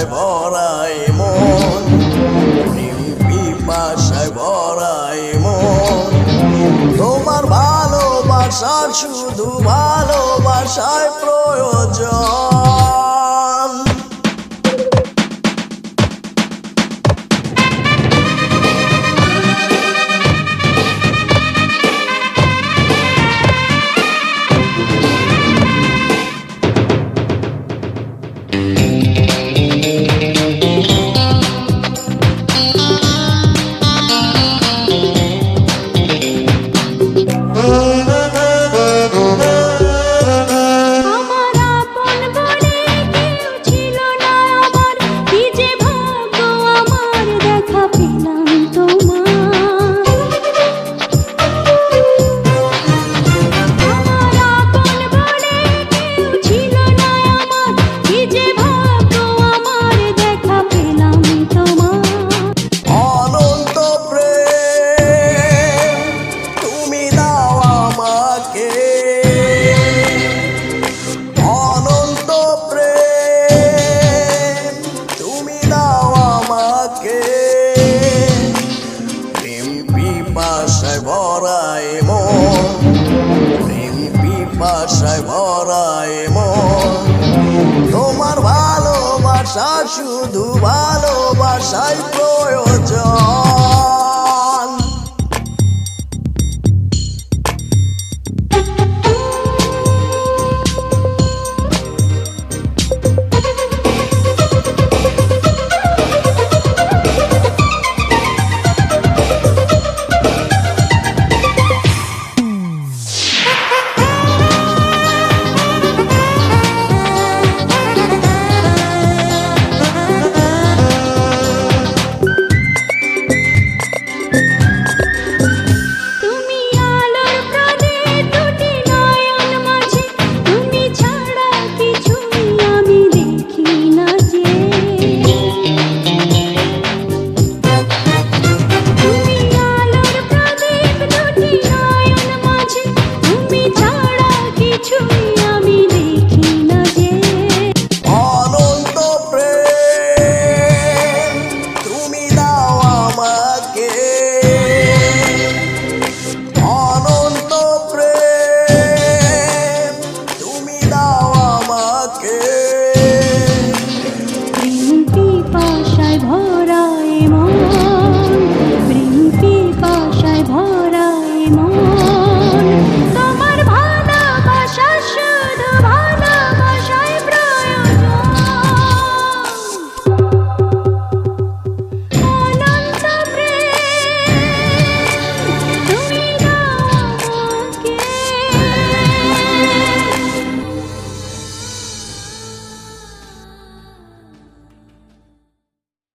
পিপাসায় ভরায় মন। প্রেম পিপাসায় মন। তোমার ভালোবাসার শুধু ভালোবাসায় প্রয়োজন। ভালোবাসা শুধু ভালোবাসায় প্রয়োজন।